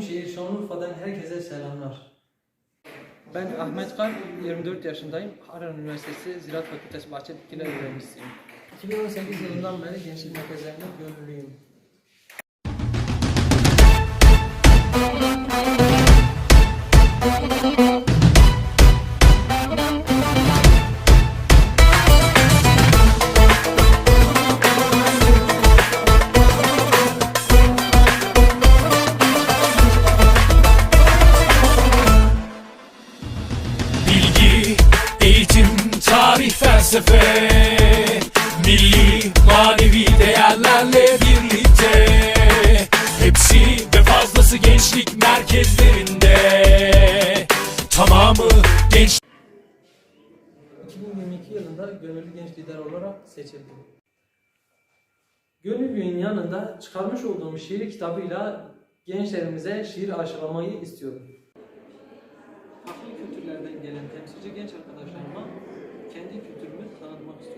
Şehir Şanlıurfa'dan herkese selamlar. Ben Ahmet Kan, 24 yaşındayım. Harran Üniversitesi Ziraat Fakültesi Bahçe Bitkiler öğrencisiyim. 2018 yılından beri gençlik merkezlerinde gönüllüyüm. Tarih, felsefe Milli, manevi değerlerle birlikte Hepsi ve fazlası gençlik merkezlerinde Tamamı genç 2022 yılında gönüllü genç lider olarak seçildim. Gönüllülüğün yanında çıkarmış olduğum şiir kitabıyla gençlerimize şiir aşılamayı istiyorum. Farklı kültürlerden gelen temsilci genç arkadaşlarıma kendi kültürümü tanıtmak istiyorum.